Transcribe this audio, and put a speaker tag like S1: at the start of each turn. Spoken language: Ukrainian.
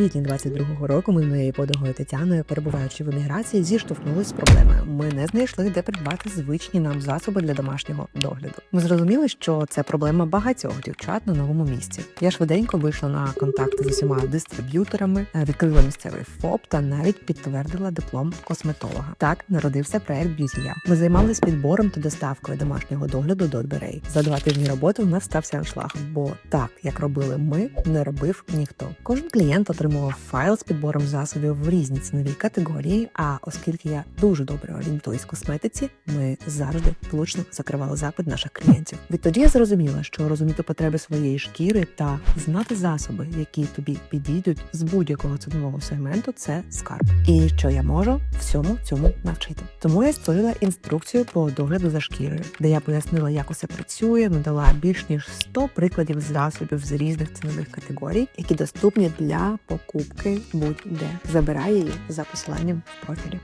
S1: квітні 22-го року ми з моєю подругою Тетяною, перебуваючи в еміграції, зіштовхнулися з проблемою. Ми не знайшли, де придбати звичні нам засоби для домашнього догляду. Ми зрозуміли, що це проблема багатьох дівчат на новому місці. Я швиденько вийшла на контакти з усіма дистриб'юторами, е, відкрила місцевий ФОП та навіть підтвердила диплом косметолога. Так народився проект Б'юзія. Ми займалися підбором та доставкою домашнього догляду до дверей. За два тижні роботи у нас стався аншлаг, бо так як робили ми, не робив ніхто. Кожен клієнт отримував файл з підбором засобів в різні цінові категорії. А оскільки я дуже добре орієнтуюсь в косметиці, ми завжди влучно закривали запит наших клієнтів. Відтоді я зрозуміла, що розуміти потреби своєї шкіри та знати засоби, які тобі підійдуть з будь-якого цінового сегменту, це скарб. І що я можу всьому цьому навчити. Тому я створила інструкцію по догляду за шкірою, де я пояснила, як усе працює, надала більш ніж 100 прикладів засобів з різних цінових категорій, які доступні для покупки будь-де. Забирай її за посиланням в профілі.